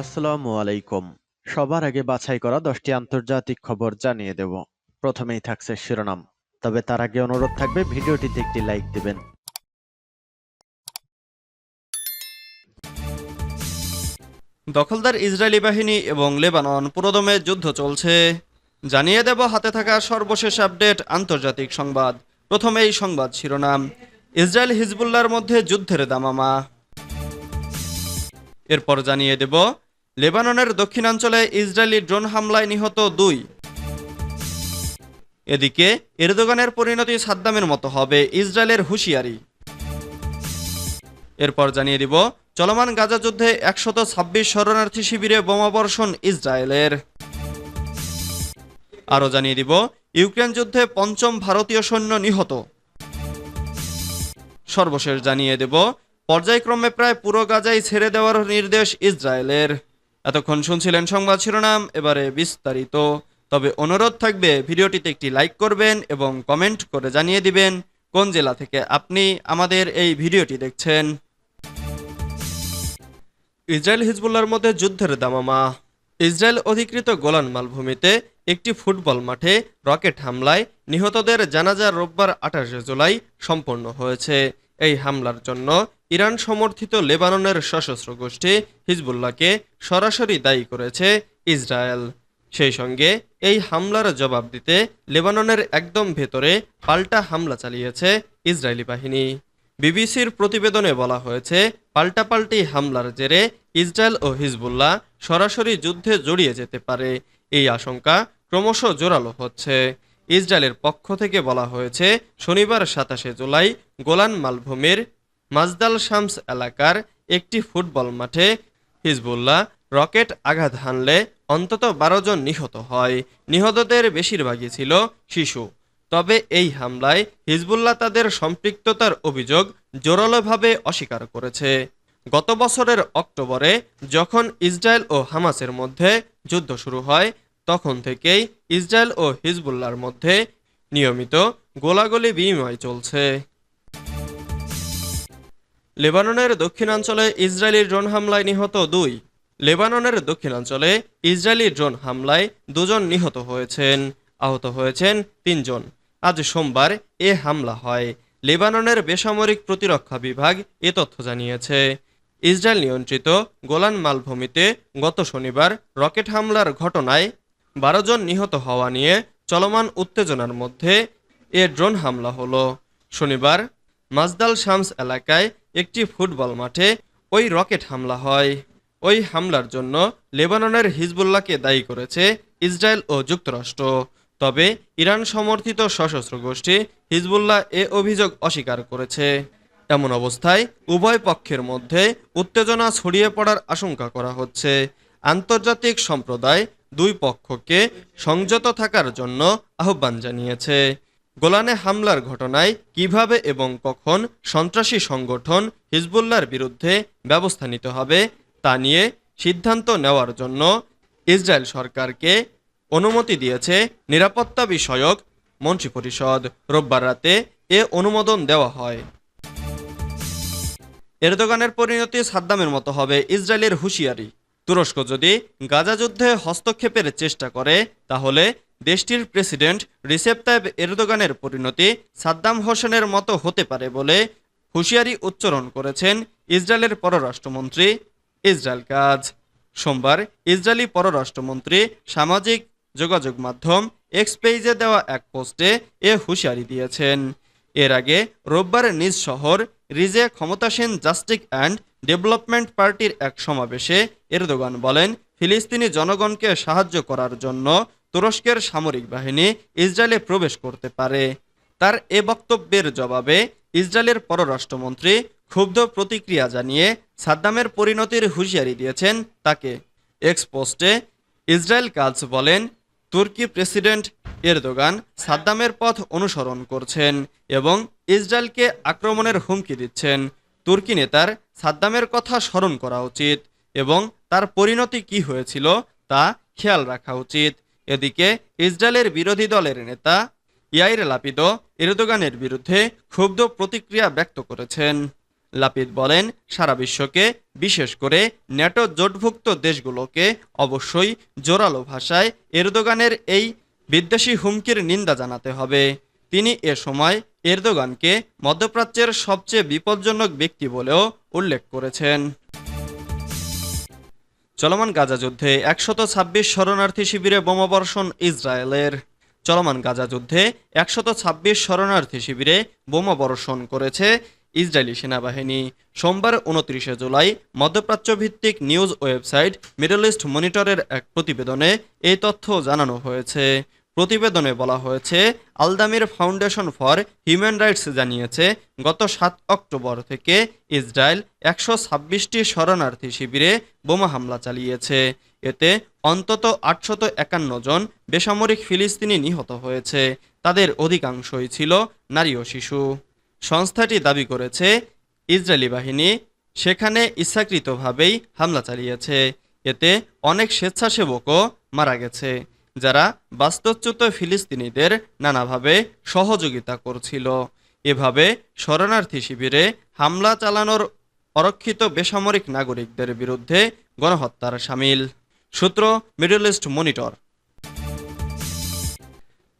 আসসালামু আলাইকুম। সবার আগে বাছাই করা দশটি আন্তর্জাতিক খবর জানিয়ে দেব। প্রথমেই থাকছে শিরোনাম। তবে তার আগে অনুরোধ থাকবে, ভিডিওটিতে একটি লাইক দিবেন। দখলদার ইসরায়েলি বাহিনী এবং লেবানন পুরোদমে যুদ্ধ চলছে। জানিয়ে দেব, হাতে থাকা সর্বশেষ আপডেট, আন্তর্জাতিক সংবাদ। প্রথমেই সংবাদ শিরোনাম। ইসরায়েল হিজবুল্লার মধ্যে যুদ্ধের দামামা। এরপর জানিয়ে দেব লেবাননের দক্ষিণাঞ্চলে ইসরায়েলি ড্রোন হামলায় নিহত দুই। এদিকে, এরদোগানের পরিণতি সাদ্দামের মতো হবে ইসরায়েলের হুঁশিয়ারি। এরপর জানিয়ে দিব, চলমান গাজা যুদ্ধে একশত ছাব্বিশ শরণার্থী শিবিরে বোমাবর্ষণ ইসরায়েলের। আরও জানিয়ে দিব, ইউক্রেন যুদ্ধে পঞ্চম ভারতীয় সৈন্য নিহত। সর্বশেষ জানিয়ে দেব, পর্যায়ক্রমে প্রায় পুরো গাজাই ছেড়ে দেওয়ার নির্দেশ ইসরায়েলের। এতক্ষণ শুনছিলেন সংবাদ শিরোনাম, এবারে বিস্তারিত। তবে অনুরোধ থাকবে, ভিডিওটিতে একটি লাইক করবেন এবং কমেন্ট করে জানিয়ে দিবেন কোন জেলা থেকে আপনি আমাদের এই ভিডিওটি দেখছেন। ইসরায়েল হিজবুল্লার মধ্যে যুদ্ধের দামামা। ইসরায়েল অধিকৃত গোলান মালভূমিতে একটি ফুটবল মাঠে রকেট হামলায় নিহতদের জানাজা রোববার আঠাশে জুলাই সম্পন্ন হয়েছে। এই হামলার জন্য ইরান সমর্থিত লেবাননের সশস্ত্র গোষ্ঠী হিজবুল্লাহকে সরাসরি দায়ী করেছে ইসরায়েল। সেই সঙ্গে এই হামলার জবাব দিতে লেবাননের একদম ভেতরে পাল্টা হামলা চালিয়েছে ইসরায়েলি বাহিনী। বিবিসির প্রতিবেদনে বলা হয়েছে, পাল্টাপাল্টি হামলার জেরে ইসরায়েল ও হিজবুল্লাহ সরাসরি যুদ্ধে জড়িয়ে যেতে পারে। এই আশঙ্কা ক্রমশ জোরালো হচ্ছে। ইসরায়েলের পক্ষ থেকে বলা হয়েছে, শনিবার সাতাশে জুলাই গোলান মালভূমির মাজদাল শামস এলাকার একটি ফুটবল মাঠে হিজবুল্লাহ রকেট আঘাত হানলে অন্তত বারো জন নিহত হয়। নিহতদের বেশিরভাগই ছিল শিশু। তবে এই হামলায় হিজবুল্লাহ তাদের সম্পৃক্ততার অভিযোগ জোরালোভাবে অস্বীকার করেছে। গত বছরের অক্টোবরে যখন ইসরায়েল ও হামাসের মধ্যে যুদ্ধ শুরু হয়, তখন থেকেই ইসরায়েল ও হিজবুল্লার মধ্যে নিয়মিত গোলাগুলি বিনিময় চলছে। লেবাননের দক্ষিণাঞ্চলে ইসরায়েলি ড্রোন হামলায় নিহত দুই। লেবাননের দক্ষিণাঞ্চলে ইসরায়েলি ড্রোন হামলায় দুজন নিহত হয়েছেন, আহত হয়েছেন তিনজন। আজ সোমবার এ হামলা হয়। লেবাননের বেসামরিক প্রতিরক্ষা বিভাগ এ তথ্য জানিয়েছে। ইসরায়েল নিয়ন্ত্রিত গোলান মালভূমিতে গত শনিবার রকেট হামলার ঘটনায় বারো জন নিহত হওয়া নিয়ে চলমান উত্তেজনার মধ্যে এ ড্রোন হামলা হলো। শনিবার মাজদাল শামস এলাকায় একটি ফুটবল মাঠে ওই রকেট হামলা হয়। ওই হামলার জন্য লেবাননের হিজবুল্লাহকে দায়ী করেছে ইসরায়েল ও যুক্তরাষ্ট্র। তবে ইরান সমর্থিত সশস্ত্র গোষ্ঠী হিজবুল্লাহ এ অভিযোগ অস্বীকার করেছে। এমন অবস্থায় উভয় পক্ষের মধ্যে উত্তেজনা ছড়িয়ে পড়ার আশঙ্কা করা হচ্ছে। আন্তর্জাতিক সম্প্রদায় দুই পক্ষকে সংযত থাকার জন্য আহ্বান জানিয়েছে। গোলানে হামলার ঘটনায় কীভাবে এবং কখন সন্ত্রাসী সংগঠন হিজবুল্লাহর বিরুদ্ধে ব্যবস্থা নিতে হবে তা নিয়ে সিদ্ধান্ত নেওয়ার জন্য ইসরায়েল সরকারকে অনুমতি দিয়েছে নিরাপত্তা বিষয়ক মন্ত্রিপরিষদ রোববার রাতে এ অনুমোদন দেওয়া হয়। এরদোগানের পরিণতি সাদ্দামের মতো হবে ইসরায়েলের হুঁশিয়ারি। তুরস্ক যদি গাজা যুদ্ধে হস্তক্ষেপের চেষ্টা করে, তাহলে দেশটির প্রেসিডেন্ট রিসেপ তাইব এরদোগানের পরিণতি সাদ্দাম হোসেনের মতো হতে পারে বলে হুঁশিয়ারি উচ্চারণ করেছেন ইসরায়েলের পররাষ্ট্রমন্ত্রী ইসরায়েল কাজ। সোমবার ইসরায়েলি পররাষ্ট্রমন্ত্রী সামাজিক যোগাযোগ মাধ্যম এক্স পেজে দেওয়া এক পোস্টে এ হুঁশিয়ারি দিয়েছেন। এর আগে রোববার নিজ শহর রিজে ক্ষমতাসীন জাস্টিক অ্যান্ড ডেভেলপমেন্ট পার্টির এক সমাবেশে এরদোগান বলেন, ফিলিস্তিনি জনগণকে সাহায্য করার জন্য তুরস্কের সামরিক বাহিনী ইসরায়েলে প্রবেশ করতে পারে। তার এ বক্তব্যের জবাবে ইসরায়েলের পররাষ্ট্রমন্ত্রী ক্ষুব্ধ প্রতিক্রিয়া জানিয়ে সাদ্দামের পরিণতির হুঁশিয়ারি দিয়েছেন তাকে। এক্স পোস্টে ইসরায়েল কাজ বলেন, তুর্কি প্রেসিডেন্ট এরদোগান সাদ্দামের পথ অনুসরণ করছেন এবং ইসরায়েলকে আক্রমণের হুমকি দিচ্ছেন। তুর্কি নেতার সাদ্দামের কথা স্মরণ করা উচিত এবং তার পরিণতি কি হয়েছিল তা খেয়াল রাখা উচিত। এদিকে ইসরায়েলের বিরোধী দলের নেতা ইয়াইর লাপিদো এরদোগানের বিরুদ্ধে ক্ষুব্ধ প্রতিক্রিয়া ব্যক্ত করেছেন। লাপিদ বলেন, সারা বিশ্বকে, বিশেষ করে ন্যাটো জোটভুক্ত দেশগুলোকে অবশ্যই জোরালো ভাষায় এরদোগানের এই বিদ্বেষী হুমকির নিন্দা জানাতে হবে। তিনি এ সময় এরদোগানকে মধ্যপ্রাচ্যের সবচেয়ে বিপজ্জনক ব্যক্তি বলেও উল্লেখ করেছেন। চলমান গাজা যুদ্ধে একশত ছাব্বিশ শরণার্থী শিবিরে বোমাবর্ষণ ইসরায়েলের। চলমান গাজা যুদ্ধে একশত ছাব্বিশ শরণার্থী শিবিরে বোমা বর্ষণ করেছে ইসরায়েলি সেনাবাহিনী। সোমবার উনত্রিশে জুলাই মধ্যপ্রাচ্য ভিত্তিক নিউজ ওয়েবসাইট মিডল ইস্ট মনিটরের এক প্রতিবেদনে এই তথ্য জানানো হয়েছে। প্রতিবেদনে বলা হয়েছে, আলদামির ফাউন্ডেশন ফর হিউম্যান রাইটস জানিয়েছে, গত সাত অক্টোবর থেকে ইসরায়েল একশো ছাব্বিশটি শরণার্থী শিবিরে বোমা হামলা চালিয়েছে। এতে অন্তত আটশত একান্ন জন বেসামরিক ফিলিস্তিনি নিহত হয়েছে। তাদের অধিকাংশই ছিল নারী ও শিশু। সংস্থাটি দাবি করেছে, ইসরায়েলি বাহিনী সেখানে ইচ্ছাকৃতভাবেই হামলা চালিয়েছে। এতে অনেক স্বেচ্ছাসেবকও মারা গেছে। যারা বাস্তুচ্যুত ফিলিস্তিনিদের নানাভাবে সহযোগিতা করছিল। এভাবে শরণার্থী শিবিরে হামলা চালানোর অরক্ষিত বেসামরিক নাগরিকদের বিরুদ্ধে গণহত্যার সামিল। সূত্র, মিডল ইস্ট মনিটর।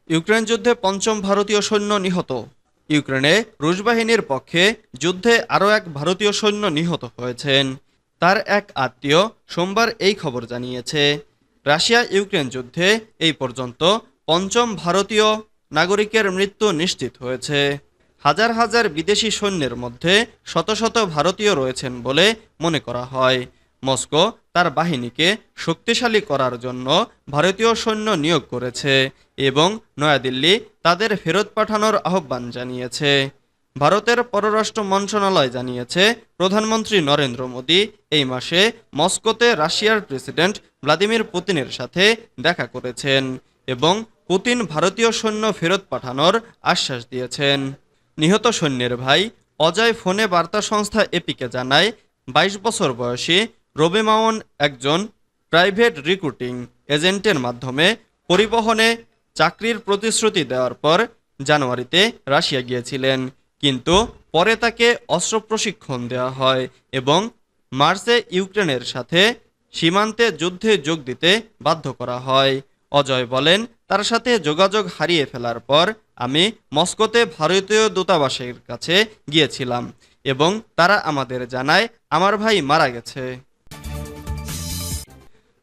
ইউক্রেন যুদ্ধে পঞ্চম ভারতীয় সৈন্য নিহত। ইউক্রেনে রুশ বাহিনীর পক্ষে যুদ্ধে আরও এক ভারতীয় সৈন্য নিহত হয়েছেন। তার এক আত্মীয় সোমবার এই খবর জানিয়েছে। রাশিয়া ইউক্রেন যুদ্ধে এই পর্যন্ত পঞ্চম ভারতীয় নাগরিকের মৃত্যু নিশ্চিত হয়েছে। হাজার হাজার বিদেশি সৈন্যের মধ্যে শত শত ভারতীয় রয়েছেন বলে মনে করা হয়। মস্কো তার বাহিনীকে শক্তিশালী করার জন্য ভারতীয় সৈন্য নিয়োগ করেছে এবং নয়াদিল্লি তাদের ফেরত পাঠানোর আহ্বান জানিয়েছে। ভারতের পররাষ্ট্র মন্ত্রণালয় জানিয়েছে, প্রধানমন্ত্রী নরেন্দ্র মোদী এই মাসে মস্কোতে রাশিয়ার প্রেসিডেন্ট ভ্লাদিমির পুতিনের সাথে দেখা করেছেন এবং পুতিন ভারতীয় সৈন্য ফেরত পাঠানোর আশ্বাস দিয়েছেন। নিহত সৈন্যের ভাই অজয় ফোনে বার্তা সংস্থা এপিকে জানায়, বাইশ বছর বয়সী রবি একজন প্রাইভেট রিক্রুটিং এজেন্টের মাধ্যমে পরিবহনে চাকরির প্রতিশ্রুতি দেওয়ার পর জানুয়ারিতে রাশিয়া গিয়েছিলেন। কিন্তু পরে তাকে অস্ত্র প্রশিক্ষণ দেওয়া হয় এবং মার্চে ইউক্রেনের সাথে সীমান্তে যুদ্ধে যোগ দিতে বাধ্য করা হয়। অজয় বলেন, তার সাথে যোগাযোগ হারিয়ে ফেলার পর আমি মস্কোতে ভারতীয় দূতাবাসের কাছে গিয়েছিলাম এবং তারা আমাদের জানায়, আমার ভাই মারা গেছে।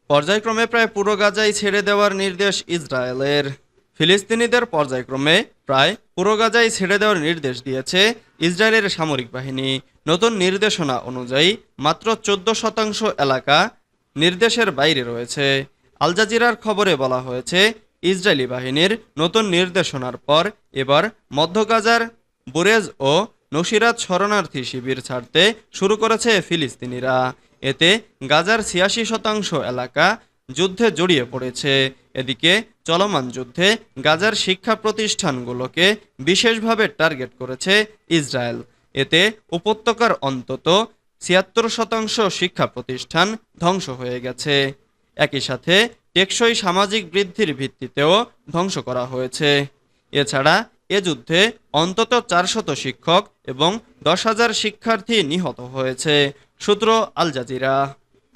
পর্যায়ক্রমে প্রায় পুরো গাজাই ছেড়ে দেওয়ার নির্দেশ ইসরায়েলের। ফিলিস্তিনিদের পর্যায়ক্রমে প্রায় পুরো গাজাই ছেড়ে দেওয়ার নির্দেশ দিয়েছে ইসরায়েলের সামরিক বাহিনী। নতুন নির্দেশনা অনুযায়ী মাত্র চোদ্দ শতাংশ এলাকা নির্দেশের বাইরে রয়েছে। আল জাজিরার খবরে বলা হয়েছে, ইসরায়েলি বাহিনীর নতুন নির্দেশনার পর এবার মধ্য গাজার বুরেজ ও নসিরাত শরণার্থী শিবির ছাড়তে শুরু করেছে ফিলিস্তিনিরা। এতে গাজার ছিয়াশি শতাংশ এলাকা যুদ্ধে জড়িয়ে পড়েছে। এদিকে চলমান যুদ্ধে গাজার শিক্ষা প্রতিষ্ঠানগুলোকে বিশেষভাবে টার্গেট করেছে ইসরায়েল। এতে উপত্যকার অন্তত ছিয়াত্তর শতাংশ শিক্ষা প্রতিষ্ঠান ধ্বংস হয়ে গেছে। একই সাথে টেকসই সামাজিক বৃদ্ধির ভিত্তিতেও ধ্বংস করা হয়েছে। এছাড়া এ যুদ্ধে অন্তত চারশত শিক্ষক এবং দশ হাজার শিক্ষার্থী নিহত হয়েছে, সূত্র আল জাজিরা।